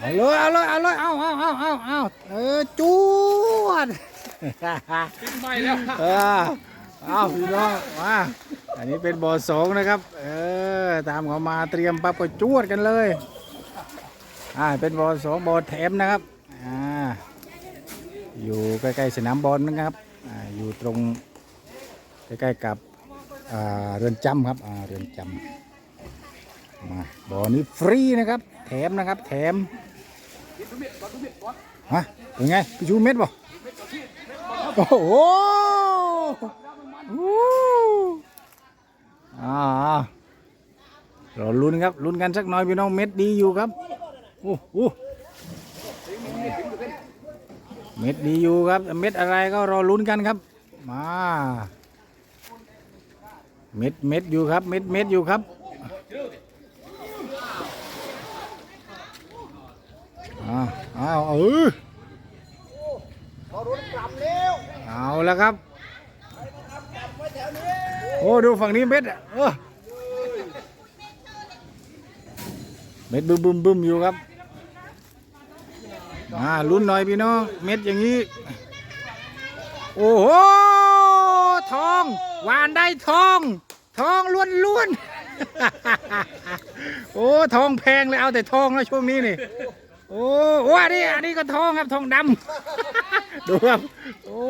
เอาเลยเอาเลยเอาเลยเอาเอาเอาเอาเอาเออจวดไม่แล้วเออเอาพี่น้องมาอันนี้เป็นบ่อสองนะครับ เออตามเขามาเตรียมปั๊บก็จวดกันเลยอ่าเป็นบ่อสองบ่อแถมนะครับอ่าอยู่ใกล้ๆสนามบอลนะครับอ่าอยู่ตรงใกล้ๆกับอ่าเรือนจำครับอ่าเรือนจำมาบ่อนี้ฟรีนะครับ แถมนะครับ แถม ฮะเป็นไงพี่ชูเม็ดบ่โอ้โหอ่าเราลุ้นครับลุ้นกันสักหน่อยพี่น้องเม็ดดีอยู่ครับโอ้โหเม็ดดีอยู่ครับ เม็ดอะไรก็รอลุ้นกันครับ มา เม็ดเม็ดอยู่ครับ เม็ดเม็ดอยู่ครับ อ้าวอ้าวเออเอาแล้วครับ โอ้ดูฝั่งนี้เม็ดอะเออเม็ดบึมบึมบึมอยู่ครับมาลุ้นหน่อยพี่น้องเม็ดอย่างนี้ โอ้โหทองหวานได้ทอง ทองล้วนล้วนๆโอ้ทองแพงเลยเอาแต่ทองแล้วช่วงนี้นี่ โอ้โหอันนี้อันนี้ก็ทองครับทองดำ ดูครับโอ้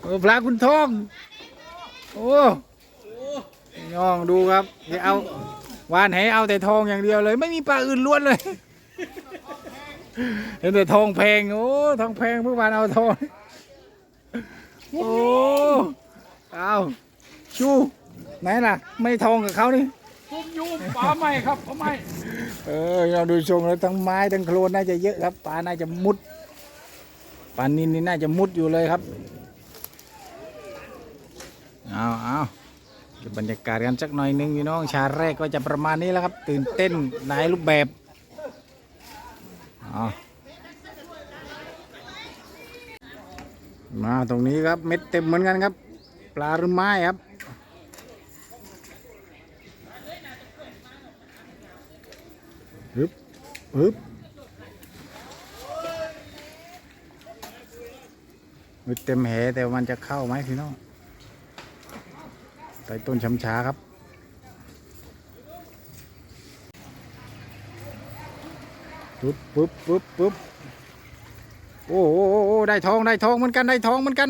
เออปลาคุณทองโอ้น้องดูครับเดี๋ยวเอาวานให้เอาแต่ทองอย่างเดียวเลย ไม่มีปลาอื่นล้วนเลยเห็นแต่ทองแพงโอ้ทองแพงเมื่อวานเอาทองโอ้เอาชูไหนล่ะ ไม่ทองกับเขานี่ ซุ่มยูปลาไม่ครับปลาไม่เออเราดูทรงแล้วทั้งไม้ทั้งโคลนน่าจะเยอะครับปลาน่าจะมุดปลานินนี่น่าจะมุดอยู่เลยครับเอาเอาบรรยากาศกันสักหน่อยหนึงพี่น้องชาแรกก็จะประมาณนี้แล้วครับ ตื่นเต้นหลายรูปแบบเอมาตรงนี้ครับเม็ดเต็มเหมือนกันครับ ปลาหรือไม้ครับ ฮึบฮึบมันเต็มแหแต่มันจะเข้าไหมพี่น้องใต้ต้นช้ำช้าครับ ปึ๊บปึ๊บปึ๊บปึ๊บโอ้โหได้ทองได้ทองเหมือนกันได้ทองเหมือนกัน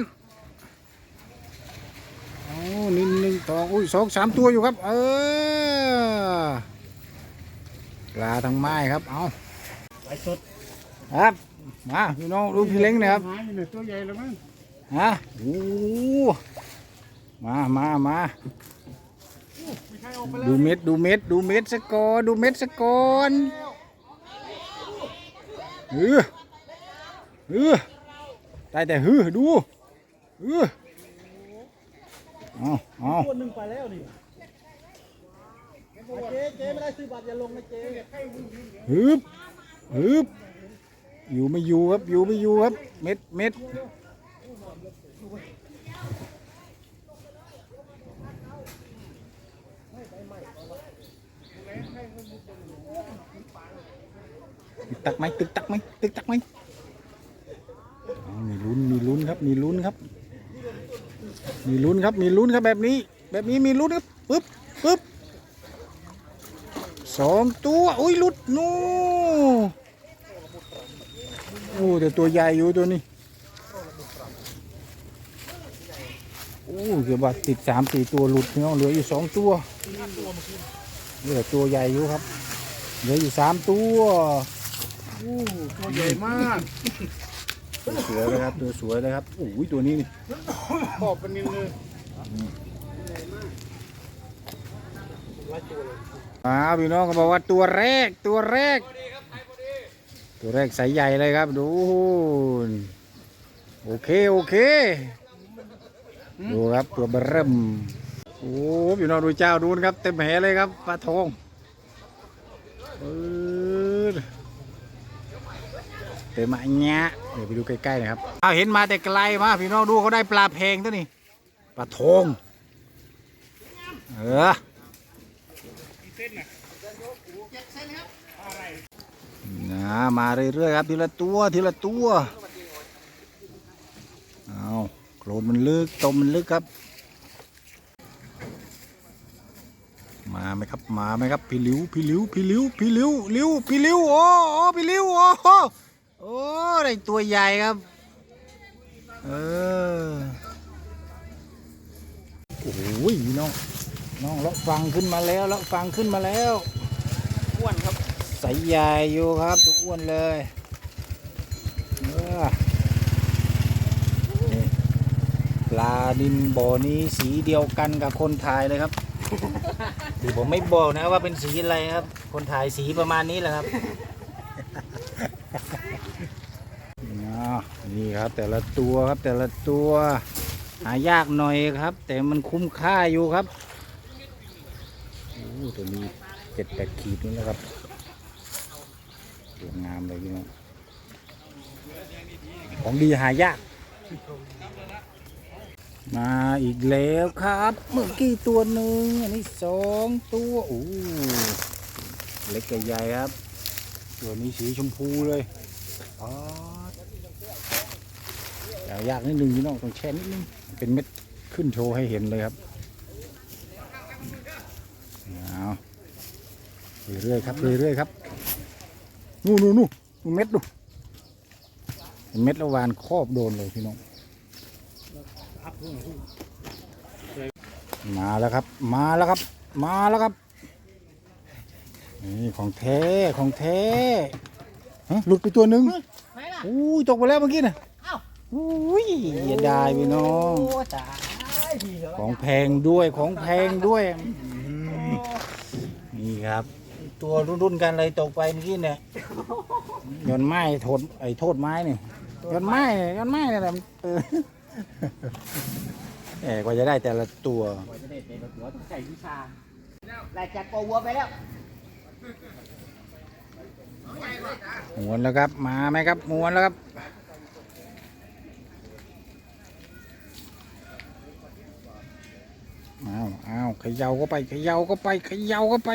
โอ้นินหนึ่งทองอุ้ยสองสามตัวอยู่ครับ เออ ปลาทางไม้ครับ เอาไอ้สดครับ มาพี่น้องดูพี่เล้งหนะครับหายอยู่ตัวใหญ่แล้วมั้งฮะโอ้มามามาไม่ใช่ออกไปแล้วดูเม็ดดูเม็ดดูเม็ดสกอนดูเม็ดสกอนเออเออได้แต่ฮือดูเออเอาเอาตัวหนึ่งไปแล้วนี่ เจ๊เจ๊ไม่ได้ซื้อบัตรอย่าลงนะเจ๊ฮึบฮึบอยู่ไม่อยู่ครับ อยู่ไม่อยู่ครับ เม็ดเม็ดตึกตักไหมตึกตักไหมตึกตักไหมมีลุ้นมีลุ้นครับ มีลุ้นครับ มีลุ้นครับ มีลุ้นครับแบบนี้ แบบนี้มีลุ้นครับปึ๊บปึ๊บ สองตัว อุ้ยหลุดนู่โอ้แต่ตัวใหญ่อยู่ตัวนี้โอ้เกือบว่าติดสามสี่ตัวหลุดพี่น้องเหลืออยู่สองตัวเหลือตัวใหญ่อยู่ครับ เหลืออยู่สามตัวตัวใหญ่มากตัวสวยเลยครับตัวสวยเลยครับโอ้ยตัวนี้นี่ขอบเป็นนิดนึง อ้าวพี่น้องก็บอกว่าตัวแรกตัวแรก ตัวแรกใสใหญ่เลยครับ ดูโอเคโอเค ดูครับตัวเบริ่มโอ้พี่น้องดูเจ้าดูนะครับ เต็มแหเลยครับปลาทองเต็มอันเนี้ยเดี๋ยวไปดูใกล้ๆน่อยครับเอาเห็นมาแต่ไกลมาพี่น้องดูเขาได้ปลาแพงตัวนี้ปลาทองเออ มาเรื่อยๆครับทีละตัวทีละตัวเอาโคลนมันลึกตมมันลึกครับ มาไหมครับมาไหมครับพี่หลิวพี่หลิวพี่หลิวพี่หลิวหลิวพี่หลิวโอ้โอ้พี่หลิวโอ้โหโอ้ได้ตัวใหญ่ครับเออโอ้ยน้อง น้องเลาะฟังขึ้นมาแล้วเลาะฟังขึ้นมาแล้วอ้วนครับใสใหญ่อยู่ครับตัวอ้วนเลยเออนี่ปลาดินบ่อนี้สีเดียวกันกับคนถ่ายเลยครับคือผมไม่บอกนะว่าเป็นสีอะไรครับ คนถ่ายสีประมาณนี้แหละครับอ่านี่ครับแต่ละตัวครับแต่ละตัว หายากหน่อยครับ แต่มันคุ้มค่าอยู่ครับโอ้ ตัวนี้เจ็ดแปดขีดนี่แหละครับสวยงามเลยพี่น้องของดีหายาก มาอีกแล้วครับ เมื่อกี้ตัวหนึ่งอันนี้สองตัวโอ้เล็กใหญ่ครับ ตัวนี้สีชมพูเลยอ๋อยากนิดนึงพี่น้องต้องแช่นิดนึงเป็นเม็ดขึ้นโชว์ให้เห็นเลยครับเอา เรื่อยๆครับเรื่อยๆครับนู่นนู่นนู่นเม็ดดูเห็นเม็ดแล้ววานครอบโดนเลยพี่น้องมาแล้วครับ มาแล้วครับ มาแล้วครับนี่ของแท้ของแท้ฮะหลุดไปตัวหนึ่งไหนล่ะอู้ยตกไปแล้วเมื่อกี้น่ะอ้าวอุ้ยอย่าได้พี่น้องโอ้ตายพี่เหรอของแพงด้วยของแพงด้วยอืมนี่ครับ ตัวรุ่นๆกันเลยตกไปเมื่อกี้เนี่ยย้อนไม้โทษไอ้โทษไม้เนี่ยย้อนไม้เนี่ยย้อนไม้เนี่ยแหละเออแหมกว่าจะได้แต่ละตัวกว่าจะได้เป็นหัวต้องใส่วิชาแหลกจากปอวัวไปแล้วม้วนแล้วครับ มาไหมครับม้วนแล้วครับอ้าวอ้าวเขย่าก็ไปเขย่าก็ไปเขย่าก็ไป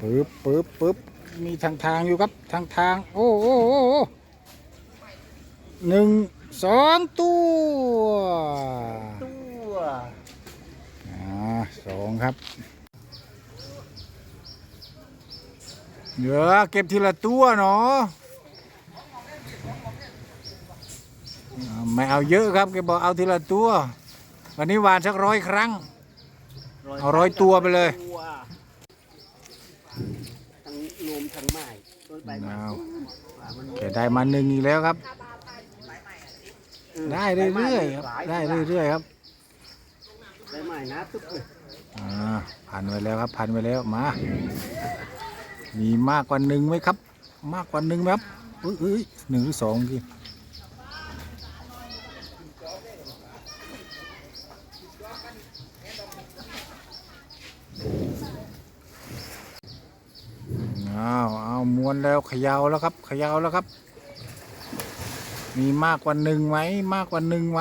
ปึ๊บปึ๊บปึ๊บมีทางทางอยู่ครับทางทางโอ้โอ้โอ้โอ้หนึ่งสองตัวตัวอ่าสองครับเดี๋ยวเก็บทีละตัวเนาะอ่าไม่เอาเยอะครับแกบอกเอาทีละตัว วันนี้หวานสักร้อยครั้ง เอาร้อยตัวไปเลย ตัวทั้งรวมทั้งไม้ต้นใบไม้ เอาว่ามันแกได้มาหนึ่งอีกแล้วครับ ได้เรื่อยๆครับได้เรื่อยๆครับใบไม้นะตุ๊บเลยอ่าพันไว้แล้วครับพันไว้แล้วมา มีมากกว่าหนึ่งไหมครับ มากกว่าหนึ่งไหมครับเอ้ยเอ้ยหนึ่งหรือสองกี่อ้าวเอาม้ว นแล้วขย่าแล้วครับขย่าแล้วครับ มีมากกว่าหนึ่งไหมมากกว่าหนึ่งไหม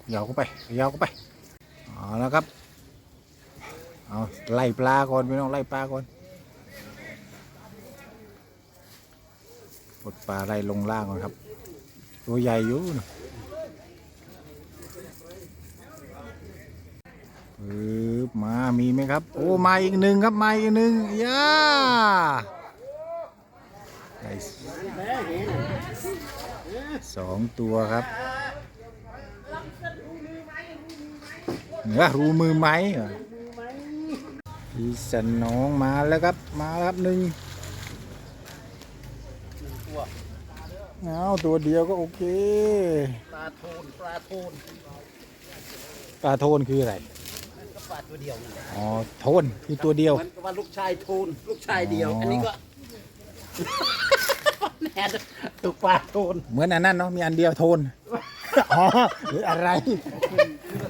เขยาวเข้าไปเขยาวเข้าไปเอาแล้วครับเอาไล่ปลาก่อนพี่น้องไล่ปลาก่อนปลดปลาไล่ลงล่างก่อนครับ ตัวใหญ่อยู่นะ บมามีไหมครับ โอ้มาอีกหนึ่งครับมาอีกหนึ่งย่าได้แม่เห็นสองตัวครับเหนือรูมือไหมเหรอพี่สนองมาแล้วครับมาแล้วครับหนึ่งตัวเอาตัวเดียวก็โอเคปลาโทนปลาโทนปลาโทนคืออะไรนั่นก็ ปลาตัวเดียวนั่นแหละอ๋อโทนคือตัวเดียวเหมือนกับว่าลูกชายโทนลูกชายเดียว อ๋ออั อันนี้ก็แน่ตุกปลาโทนเหมือนอันนั้นเนาะมีอันเดียวโทนอ๋อหรืออะไร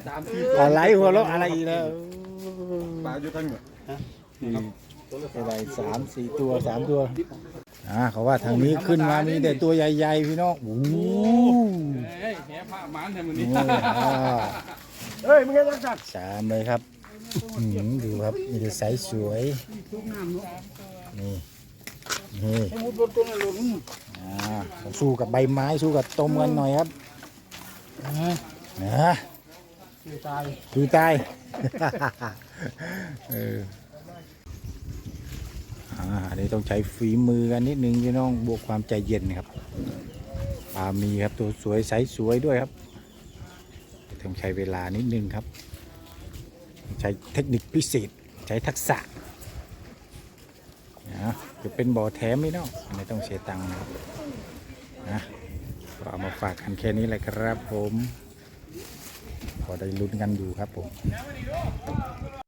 สามสี่อะไรหัวเราะอะไรอีกแล้วปลาอยู่ทั้งหมดอะไรสามสี่ตัวสามตัวอ่าเขาว่าทางนี้ขึ้นมามีแต่ตัวใหญ่ๆพี่น้องโอ้โหเฮ้ยแหผ้ามันทำมันนี้นี่ อ่าเฮ้ยมึงยังรักษาสามเลยครับ อื้อหือดูครับมีแต่ไซส์สวย นี่นี่ขุดรถตัวนั้นลงอ่าสู้กับใบไม้สู้กับต้มกันหน่อยครับนะนะคือตายดูตายเอออ่าอันนี้ต้องใช้ฝีมือกันนิดนึงพี่น้องบวกความใจเย็นครับปลามีครับตัวสวยไซส์สวยด้วยครับ ต้องใช้เวลานิดนึงครับ ใช้เทคนิคพิเศษ ใช้ทักษะนะจะเป็นบ่อแถมไม่เนาะไม่ต้องเสียตังค์นะครับนะก็เอามาฝากกันแค่นี้แหละครับผมพอได้ลุ้นกันอยู่ครับผม